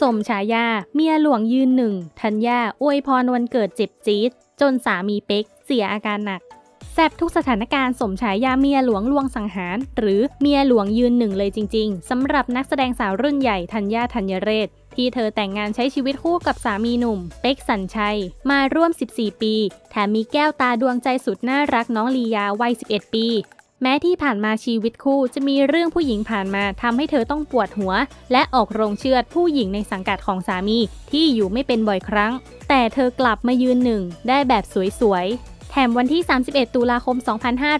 สมฉายา เมียหลวงยืนหนึ่งธัญญาอวยพรวันเกิดเจ็บจี๊ดจนสามีเป๊กเสียอาการหนักแซบทุกสถานการณ์สมฉายาเมียหลวงลวงสังหาร หรือเมียหลวงยืนหนึ่งเลยจริง ๆสำหรับนักแสดงสาวรุ่นใหญ่ธัญญาธัญเรศที่เธอแต่งงานใช้ชีวิตคู่กับสามีหนุ่ม เป๊กสัญชัย มาร่วม 14 ปี แถมมีแก้วตาดวงใจสุดน่ารักน้องลียาวัย 11 ปี แม้ที่ผ่านมาชีวิตคู่จะมีเรื่องผู้หญิงผ่านมาทำให้เธอต้องปวดหัว และออกโรงเชือดผู้หญิงในสังกัดของสามีที่อยู่ไม่เป็นบ่อยครั้ง แต่เธอกลับมายืนหนึ่งได้แบบสวยๆ แถมวันที่ 31 ตุลาคม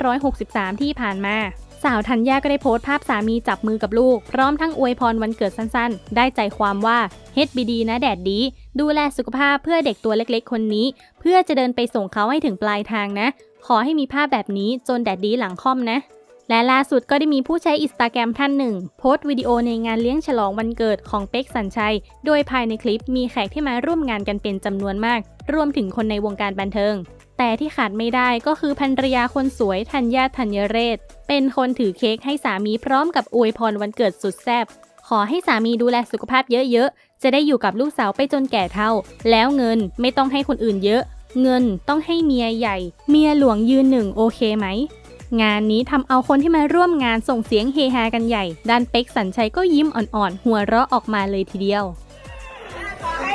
2563 ที่ผ่านมาสาวธัญญาก็ได้โพสต์ภาพสามีจับมือกับลูก พร้อมทั้งอวยพรวันเกิดสั้นๆ ได้ใจความว่าเฮ็ดบีดีนะแดดดี ดูแลสุขภาพเพื่อเด็กตัวเล็กๆ คนนี้ เพื่อจะเดินไปส่งเขาให้ถึงปลายทางนะ ขอให้มีภาพแบบนี้จนแดดดีหลังค่อมนะ และล่าสุดก็ได้มีผู้ใช้อินสตาแกรมท่านหนึ่ง โพสต์วิดีโอในงานเลี้ยงฉลองวันเกิดของเป็กสัญชัย โดยภายในคลิปมีแขกที่มาร่วมงานกันเป็นจำนวนมาก รวมถึงคนในวงการบันเทิง แต่ที่ขาดไม่ได้ก็คือภรรยาคนสวยธัญญาธัญเรศ เป็นคนถือเค้กให้สามีพร้อมกับอวยพรวันเกิดสุดแซ่บขอให้สามีดูแลสุขภาพเยอะๆจะได้อยู่กับลูกสาวไปจนแก่เท่า แล้วเงินไม่ต้องให้คนอื่นเยอะ เงินต้องให้เมียใหญ่ เมียหลวงยืนหนึ่งโอเคไหม งานนี้ทำเอาคนที่มาร่วมงานส่งเสียงเฮฮากันใหญ่ ด้านเป็กสัญชัยก็ยิ้มอ่อนๆ หัวเราะออกมาเลยทีเดียวขอให้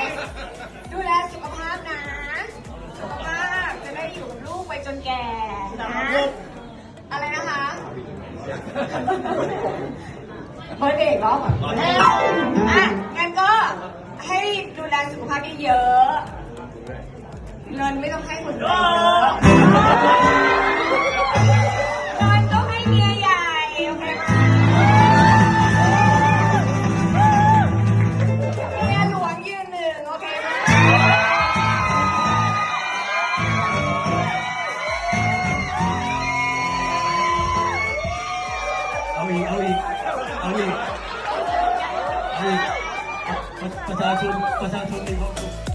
ดูแลสุขภาพนะ สุขภาพจะได้อยู่กับลูกไปจนแก่นะอะไรนะคะเฮ้ยเด็กร้องอะอะงั้นก็ให้ดูแลสุขภาพเยอะๆ เงินไม่ต้องให้คนอื่นเยอะเงินต้องให้เมียใหญ่โอเคไหมเมียหลวงยืนหนึ่งโอเคไหมเอาอีกเอาอีกเอาอีกเอาอีกประชาชนประชาชนมีความสุข